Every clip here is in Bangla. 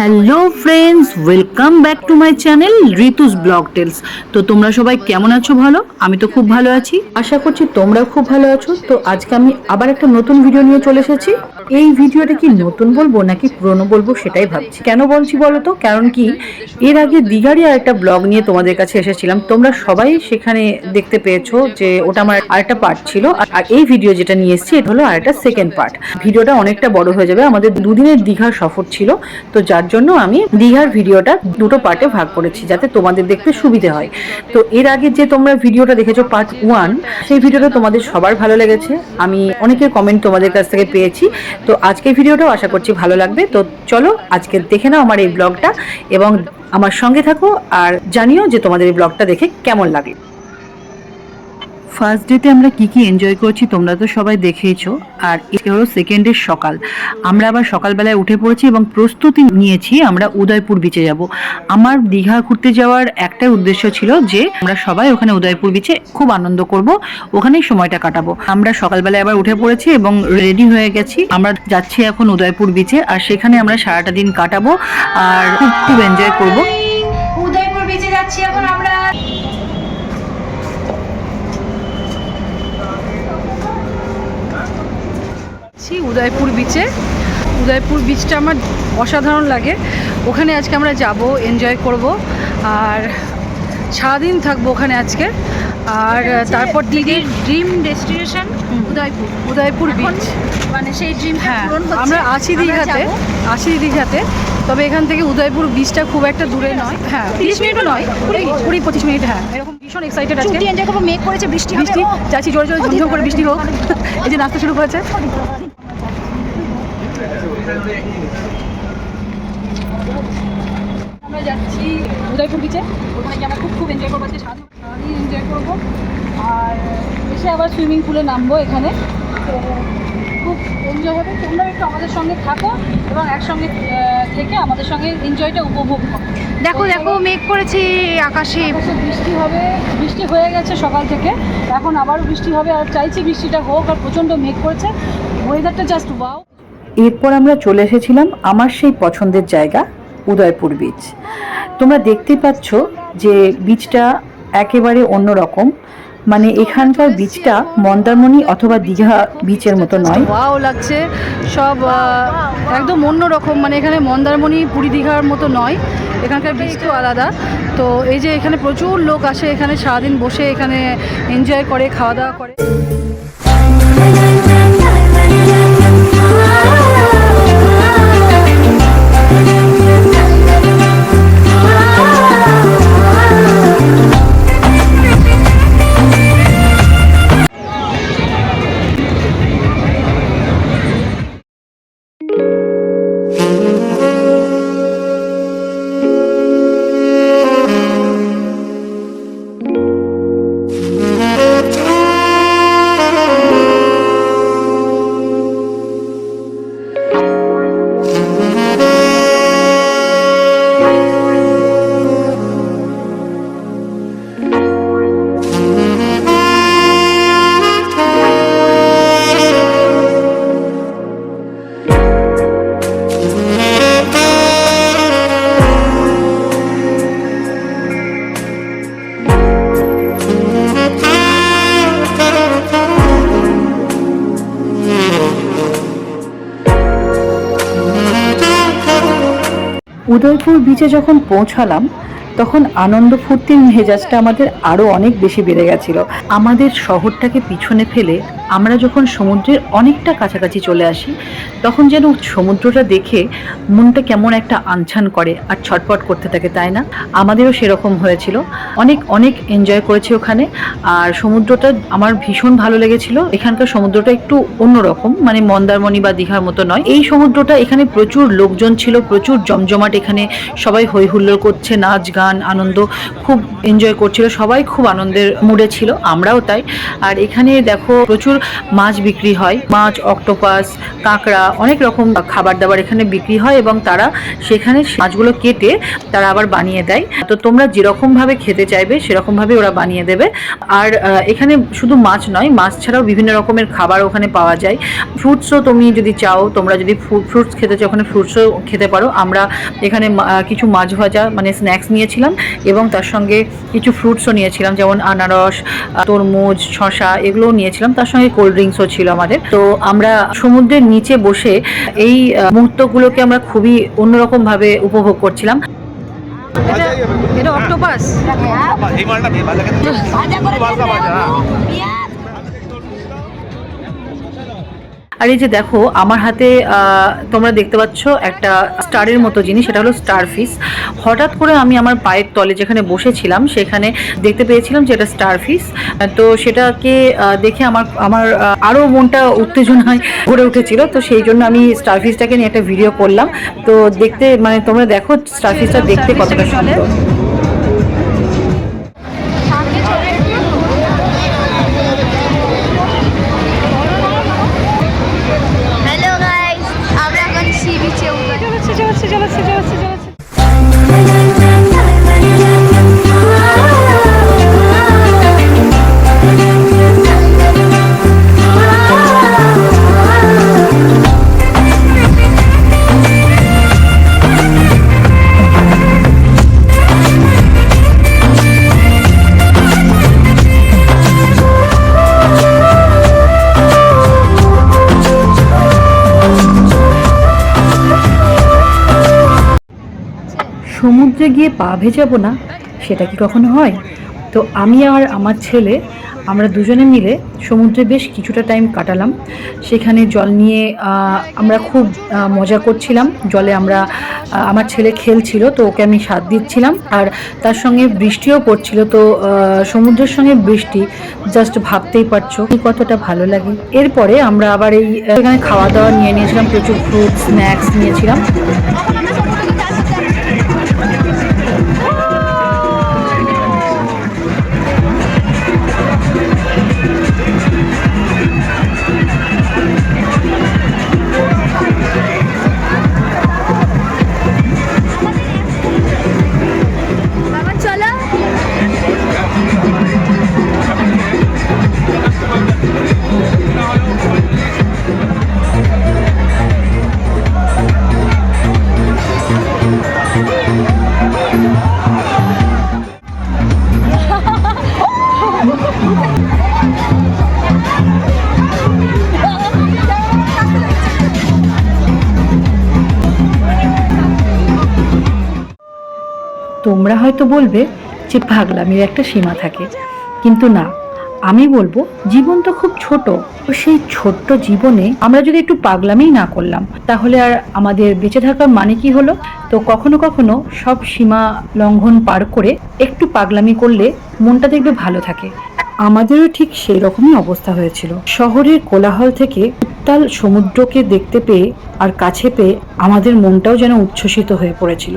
Hello friends welcome back to my channel Ritu's blog tales তো তোমরা সবাই কেমন আছো? ভালো? আমি তো খুব ভালো আছি। আশা করছি তোমরাও খুব ভালো আছো। তো আজকে আমি আবার একটা নতুন ভিডিও নিয়ে চলে এসেছি। এই ভিডিওটা কি নতুন বলব নাকি পুরনো বলব সেটাই ভাবছি। কেন বলছি বলো তো? কারণ কি, এর আগে দীঘারই আর একটা ব্লগ নিয়ে তোমাদের কাছে এসেছিলাম। তোমরা সবাই সেখানে দেখতে পেয়েছ যে ওটা আমার আরেকটা পার্ট ছিল। আর- আর এই ভিডিও যেটা নিয়ে এসেছি, এটা হলো আরেকটা সেকেন্ড পার্ট ভিডিওটা অনেকটা বড় হয়ে যাবে। আমাদের দুদিনের দীঘার সফর ছিল। তো যার জন্য আমি দীঘার ভিডিওটা দুটো পার্টে ভাগ করেছি, যাতে তোমাদের দেখতে সুবিধে হয়। তো এর আগে যে তোমরা ভিডিওটা দেখেছ পার্ট ওয়ান সেই ভিডিওটা তোমাদের সবার ভালো লেগেছে। আমি অনেকের কমেন্ট তোমাদের কাছ থেকে পেয়েছি। তো আজকের ভিডিওটাও আশা করছি ভালো লাগবে। তো চলো আজকে দেখে নাও আমার এই ব্লগটা এবং আমার সঙ্গে থাকো আর জানিও যে তোমাদের এই ব্লগটা দেখে কেমন লাগে। ফার্স্ট ডেতে আমরা কি কি এনজয় করছি তোমরা তো সবাই দেখেইছো। আর এটা হলো সেকেন্ডের সকাল। আমরা আবার সকালবেলায় উঠে পড়েছি এবং প্রস্তুতি নিয়েছি আমরা উদয়পুর বিচে যাব। আমার দীঘা ঘুরতে যাওয়ার একটাই উদ্দেশ্য ছিল যে আমরা সবাই ওখানে উদয়পুর বিচে খুব আনন্দ করব, ওখানেই সময়টা কাটাবো। আমরা সকালবেলায় আবার উঠে পড়েছি এবং রেডি হয়ে গেছি। আমরা যাচ্ছি এখন উদয়পুর বিচে আর সেখানে আমরা সারাটা দিন কাটাবো আর খুব খুব এনজয় করব। উদয়পুর বিচে যাচ্ছি এখন আমরা। যাচ্ছি উদয়পুর বিচে উদয়পুর বিচটা আমার অসাধারণ লাগে। ওখানে আজকে আমরা যাব এনজয় করব আর সারাদিন থাকব ওখানে আজকে। আর তারপর দিদির dream destination Udaipur. Udaipur beach মানে সেই ড্রিম হ্যাঁ আমরা আছি দীঘাতে। আছি দীঘাতে। তবে এখান থেকে উদয়পুর বিচটা খুব একটা দূরে নয়। হ্যাঁ তিরিশ মিনিটও নয় কুড়ি পঁচিশ মিনিট হ্যাঁ এরকম ভীষণ এক্সাইটেড আজকে। ছুটি এনজয় করব মেঘ করেছে বৃষ্টি বৃষ্টি ও, চাইছি জোরে জোরে ঝমঝম করে বৃষ্টি হোক। এই যে নাচতে শুরু করেছে আমরা যাচ্ছি উদয়পুর বিচে ওখানে গিয়ে আমরা খুব খুব এনজয় করব আজকে সারাদিন এনজয় করব। আর এসে আবার সুইমিং পুলে নামবো এখানে। তো খুব এনজয় হবে। তোমরা একটু আমাদের সঙ্গে থাকো এবং একসঙ্গে থেকে আমাদের সঙ্গে এনজয়টা উপভোগ করো। দেখো দেখো মেঘ করেছে আকাশে। বৃষ্টি হবে বৃষ্টি হয়ে গেছে সকাল থেকে। এখন আবারও বৃষ্টি হবে আর চাইছি বৃষ্টিটা হোক আর প্রচণ্ড মেঘ করেছে। ওয়েদারটা জাস্ট ওয়াও এরপর আমরা চলে এসেছিলাম আমার সেই পছন্দের জায়গা উদয়পুর বিচ তোমরা দেখতেই পাচ্ছ যে বিচটা একেবারে অন্যরকম। মানে এখানকার বিচটা মন্দারমণি অথবা দীঘা বিচের মতো নয়। ওয়াও লাগছে। সব একদম অন্যরকম মানে এখানে মন্দারমণি, পুরী, দীঘার মতো নয়। এখানকার বীজটাও আলাদা। তো এই যে এখানে প্রচুর লোক আসে, এখানে সারাদিন বসে এখানে এনজয় করে খাওয়া দাওয়া করে। উদয়পুর বিচে যখন পৌঁছালাম, তখন আনন্দ ফুর্তির মেজাজটা আমাদের আরও অনেক বেশি বেড়ে গেছিল। আমাদের শহরটাকে পিছনে ফেলে আমরা যখন সমুদ্রের অনেকটা কাছাকাছি চলে আসি, তখন যেন সমুদ্রটা দেখে মনটা কেমন একটা আনছান করে আর ছটপট করতে থাকে, তাই না? আমাদেরও সেরকম হয়েছিল। অনেক অনেক এনজয় করেছি ওখানে। আর সমুদ্রটা আমার ভীষণ ভালো লেগেছিল। এখানকার সমুদ্রটা একটু অন্যরকম মানে মন্দারমণি বা দীঘার মতো নয়। এই সমুদ্রটা এখানে প্রচুর লোকজন ছিল, প্রচুর জমজমাট এখানে সবাই হই হুল্লোড় করছে, নাচ, গান, আনন্দ খুব এনজয় করছিল। সবাই খুব আনন্দের মুডে ছিল, আমরাও তাই। আর এখানে দেখো প্রচুর মাছ বিক্রি হয়। মাছ, অক্টোপাস, কাঁকড়া, অনেক রকম খাবার দাবার এখানে বিক্রি হয় এবং তারা সেখানে মাছগুলো কেটে তারা আবার বানিয়ে দেয়। তো তোমরা যেরকমভাবে খেতে চাইবে, সেরকমভাবে ওরা বানিয়ে দেবে। আর এখানে শুধু মাছ নয়, মাছ ছাড়াও বিভিন্ন রকমের খাবার ওখানে পাওয়া যায়। ফ্রুটসও তুমি যদি চাও, তোমরা যদি ফ্রুটস খেতে চাও, ওখানে ফ্রুটসও খেতে পারো। আমরা এখানে কিছু মাছ ভাজা মানে স্ন্যাক্স নিয়েছিলাম এবং তার সঙ্গে কিছু ফ্রুটসও নিয়েছিলাম, যেমন আনারস তরমুজ শশা এগুলোও নিয়েছিলাম। তার সঙ্গে কোল্ড ড্রিঙ্কসও ছিল আমাদের। তো আমরা সমুদ্রের নিচে বসে এই মুহূর্তগুলোকে আমরা খুবই অন্যরকম ভাবে উপভোগ করছিলাম। এটা অক্টোপাস আর এই যে দেখো আমার হাতে তোমরা দেখতে পাচ্ছ একটা স্টারের মতো জিনিস সেটা হলো স্টার ফিস হঠাৎ করে আমি আমার পায়ের তলে যেখানে বসেছিলাম সেখানে দেখতে পেয়েছিলাম যে এটা স্টার ফিস তো সেটাকে দেখে আমার আমার আহ, আরও মনটা উত্তেজনায় ভরে উঠেছিল। তো সেই জন্য আমি স্টার ফিসটাকে নিয়ে একটা ভিডিও করলাম। তো দেখতে মানে তোমরা দেখো স্টার ফিসটা দেখতে কতটা। সুন্দর। সমুদ্রে গিয়ে পা ভেজাবো না, সেটা কি কখনো হয়? তো আমি আর আমার ছেলে, আমরা দুজনে মিলে সমুদ্রে বেশ কিছুটা টাইম কাটালাম। সেখানে জল নিয়ে আমরা খুব মজা করছিলাম। জলে আমরা আমার ছেলে খেলছিল, তো ওকে আমি সাথ দিচ্ছিলাম। আর তার সঙ্গে বৃষ্টিও পড়ছিল, তো সমুদ্রের সঙ্গে বৃষ্টি জাস্ট ভাবতেই পারছ কি কতটা ভালো লাগে। এরপরে আমরা আবার এই, এখানে খাওয়া দাওয়া নিয়ে নিয়েছিলাম, প্রচুর ফ্রুট স্ন্যাক্স নিয়েছিলাম। তোমরা হয়তো বলবে যে পাগলামির একটা সীমা থাকে। কিন্তু না, আমি বলব জীবন তো খুব ছোট। সেই ছোট্ট জীবনে আমরা যদি একটু পাগলামি না করলাম, তাহলে আর আমাদের বেঁচে থাকার মানে কি হলো? তো কখনো কখনো সব সীমা লঙ্ঘন পার করে একটু পাগলামি করলে মনটা দেখবে ভালো থাকে। আমাদেরও ঠিক সেই রকমই অবস্থা হয়েছিল। শহরের কোলাহল থেকে উত্তাল সমুদ্রকে দেখতে পেয়ে আর কাছে পেয়ে আমাদের মনটাও যেন উচ্ছ্বসিত হয়ে পড়েছিল।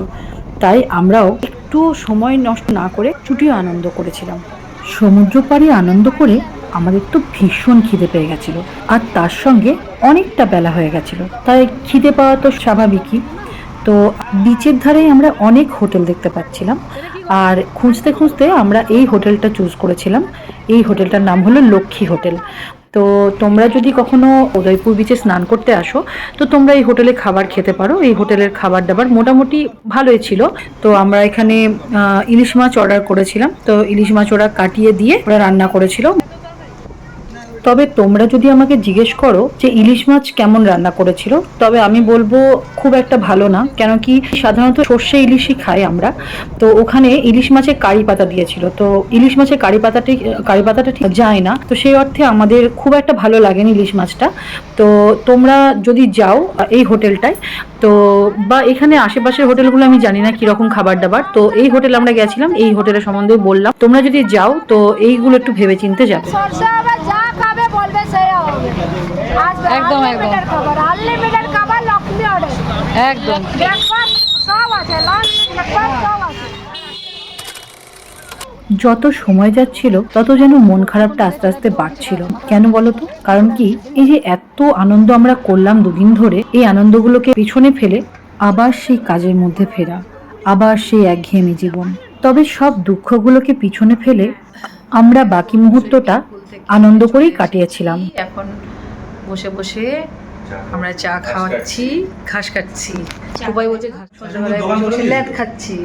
তাই আমরাও একটু সময় নষ্ট না করে ছুটিও আনন্দ করেছিলাম। সমুদ্র পাড়ে আনন্দ করে আমাদের তো ভীষণ খিদে পেয়ে গেছিল আর তার সঙ্গে অনেকটা বেলা হয়ে গেছিল। তাই খিদে পাওয়া তো স্বাভাবিকই। তো বিচের ধারে আমরা অনেক হোটেল দেখতে পাচ্ছিলাম আর খুঁজতে খুঁজতে আমরা এই হোটেলটা চুজ করেছিলাম। এই হোটেলটার নাম হলো লক্ষ্মী হোটেল। তো তোমরা যদি কখনো উদয়পুর বিচে স্নান করতে আসো, তো তোমরা এই হোটেলে খাবার খেতে পারো। এই হোটেলের খাবার দাবার মোটামুটি ভালোই ছিল। তো আমরা এখানে ইলিশ মাছ অর্ডার করেছিলাম। তো ইলিশ মাছ ওরা কাটিয়ে দিয়ে ওরা রান্না করেছিল। তবে তোমরা যদি আমাকে জিজ্ঞেস করো যে ইলিশ মাছ কেমন রান্না করেছিল, তবে আমি বলব খুব একটা ভালো না, কেন কি সাধারণত সর্ষে ইলিশই খাই আমরা। তো ওখানে ইলিশ মাছের কারি পাতা দিয়েছিল, তো ইলিশ মাছের কারি পাতাটি, কারি পাতাটা ঠিক যায় না। তো সেই অর্থে আমাদের খুব একটা ভালো লাগেনি ইলিশ মাছটা। তো তোমরা যদি যাও এই হোটেলটায়, তো বা এখানে আশেপাশের হোটেলগুলো আমি জানি না কীরকম খাবার দাবার তো এই হোটেল আমরা গেছিলাম, এই হোটেলের সম্বন্ধে বললাম। তোমরা যদি যাও, তো এইগুলো একটু ভেবে চিনতে যাবে বলবে সেই হবে একদম, একদম। খাবার আনলিমিটেড খাবার লক্ষ্মী অর্ডার একদম। ব্রেকফাস্ট সব আছে লাঞ্চ ব্রেকফাস্ট সব আছে। যত সময় যাচ্ছিল তত যেন মন খারাপটা আস্তে আস্তে বাড়ছিল। কেন বলতো? কারণ কি এই যে এত আনন্দ আমরা করলাম দুদিন ধরে এই আনন্দগুলোকে পিছনে ফেলে আবার সেই কাজের মধ্যে ফেরা আবার সেই একঘেয়েমি জীবন। তবে সব দুঃখগুলোকে পিছনে ফেলে আমরা বাকি মুহূর্তটা আনন্দ করেই কাটিয়েছিলাম। এখন বসে বসে আমরা চা খাওয়াচ্ছি ঘাস কাটছি। সবাই বলছে ঘাস বসে বসে ল্যাদ খাচ্ছি।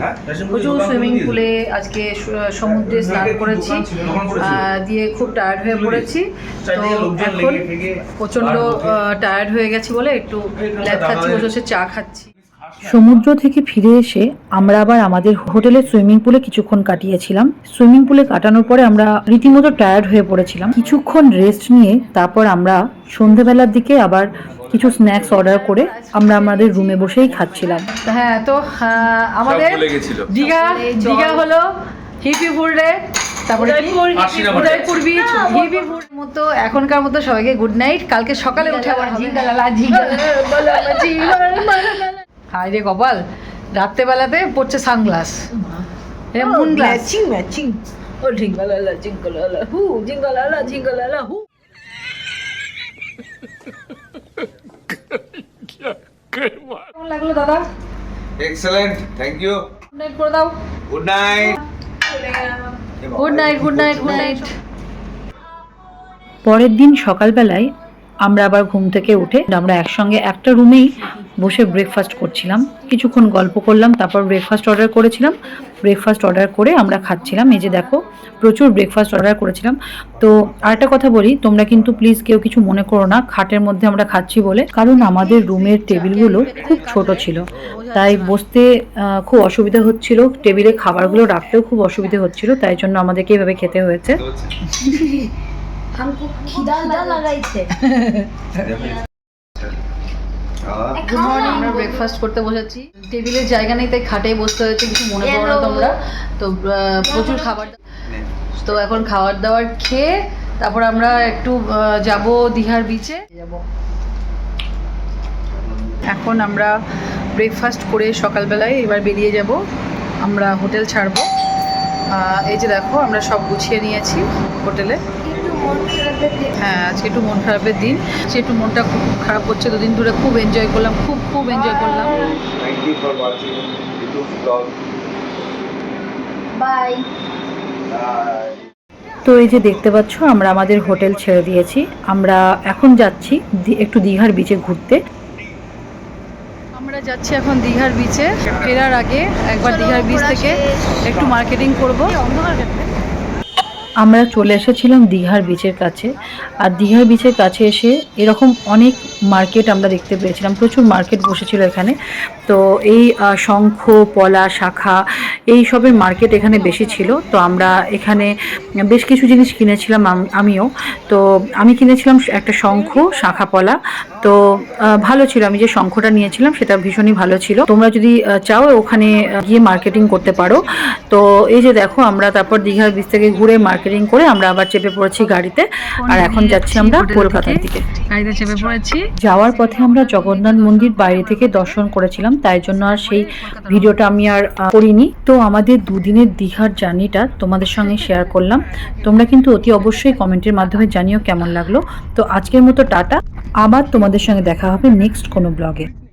প্রচুর সুইমিং পুলে আজকে সমুদ্রে স্নান করেছি। দিয়ে খুব টায়ার্ড হয়ে পড়েছি। তো এখন প্রচণ্ড টায়ার্ড হয়ে গেছি বলে একটু ল্যাদ খাচ্ছি বসে বসে চা খাচ্ছি। সমুদ্র থেকে ফিরে এসে আমরা আবার আমাদের হোটেলের সুইমিং পুলে কিছুক্ষণ কাটিয়েছিলাম সুইমিং পুলে কাটানোর পরে আমরা রীতিমতো টায়ার্ড হয়ে পড়েছিলাম কিছুক্ষণ রেস্ট নিয়ে তারপর আমরা সন্ধেবেলার দিকে আবার কিছু স্ন্যাক্স অর্ডার করে আমরা আমাদের রুমে বসেই খাচ্ছিলাম হ্যাঁ তো আমাদের দীঘা দীঘা হলো হিপি ফুলডে তারপরে? উদয়পুর বিচ হিপি ফুল মতো এখনকার মতো সবাইকে গুড নাইট কালকে সকালে উঠে আবার ঝিঙ্গালালা হাই রে কপাল রাত্রেবেলাতে পড়ছে সানগ্লাস। এটা মুন গ্লাস ম্যাচিং ম্যাচিং ও ঝিঙ্গালালা ঝিঙ্গালালা হু ঝিঙ্গালালা ঝিঙ্গালালা হু। কেমন লাগল দাদা? Excellent thank you good night করে দাও। Good night good night good night good night পরের দিন সকালবেলায় আমরা আবার ঘুম থেকে উঠে আমরা একসঙ্গে একটা রুমেই বসে ব্রেকফাস্ট করছিলাম। কিছুক্ষণ গল্প করলাম তারপর ব্রেকফাস্ট অর্ডার করেছিলাম। ব্রেকফাস্ট অর্ডার করে আমরা খাচ্ছিলাম। এই যে দেখো প্রচুর ব্রেকফাস্ট অর্ডার করেছিলাম। তো আরেকটা কথা বলি তোমরা কিন্তু প্লিজ কেউ কিছু মনে করো না খাটের মধ্যে আমরা খাচ্ছি বলে। কারণ আমাদের রুমের টেবিলগুলো খুব ছোট ছিল। তাই বসতে খুব অসুবিধা হচ্ছিল। টেবিলে খাবারগুলো রাখতেও খুব অসুবিধা হচ্ছিল। তাই জন্য আমাদেরকে এভাবে খেতে হয়েছে। গুড মর্নিং আমরা ব্রেকফাস্ট করতে বসেছি। টেবিলের জায়গা নেই তাই খাটে বসতে হয়েছে কিছু মনে করো না তোমরা। তো প্রচুর খাবার তো এখন খাবার দাবার খেয়ে তারপর আমরা একটু যাব দীঘার বিচে যাব। এখন আমরা ব্রেকফাস্ট করে সকালবেলায় এবার বেরিয়ে যাব। আমরা হোটেল ছাড়বো। এই যে দেখো আমরা সব গুছিয়ে নিয়েছি হোটেলে। হ্যাঁ আজকে একটু মন খারাপের দিন। সে একটু মনটা খুব খারাপ হচ্ছে দুদিন ধরে খুব এনজয় করলাম খুব খুব এনজয় করলাম। বাই তো এই যে দেখতে পাচ্ছ আমরা আমাদের হোটেল ছেড়ে দিয়েছি। আমরা এখন যাচ্ছি একটু দীঘার বিচে ঘুরতে। আমরা যাচ্ছি এখন দীঘার বিচে ফেরার আগে একবার দীঘার বিচ থেকে একটু মার্কেটিং করব। আমরা চলে এসেছিলাম দীঘার বিচের কাছে। আর দীঘার বিচের কাছে এসে এরকম অনেক মার্কেট আমরা দেখতে পেয়েছিলাম। প্রচুর মার্কেট বসেছিল এখানে। তো এই শঙ্খ, পলা, শাখা এই সবের মার্কেট এখানে বেশি ছিল তো আমরা এখানে বেশ কিছু জিনিস কিনেছিলাম আমিও। তো আমি কিনেছিলাম একটা শঙ্খ শাখা পলা তো ভালো ছিল আমি যে শঙ্খটা নিয়েছিলাম সেটা ভীষণই ভালো ছিল। তোমরা যদি চাও ওখানে গিয়ে মার্কেটিং করতে পারো। তো এই যে দেখো আমরা তারপর দীঘার বিচ থেকে ঘুরে মার্কেটিং করে আমরা আবার চেপে পড়েছি গাড়িতে। আর এখন যাচ্ছি আমরা কলকাতার দিকে। গাড়িতে চেপে পড়েছি। যাওয়ার পথে আমরা জগন্নাথ মন্দির বাইরে থেকে দর্শন করেছিলাম তাই জন্য আর সেই ভিডিওটা আমি আর করিনি। তো আমাদের দুদিনের দীঘার জার্নিটা তোমাদের সঙ্গে শেয়ার করলাম। তোমরা কিন্তু অতি অবশ্যই কমেন্টের মাধ্যমে জানিও কেমন লাগল। তো আজকের মতো টাটা। আবার তোমাদের সঙ্গে দেখা হবে নেক্সট কোনো ব্লগে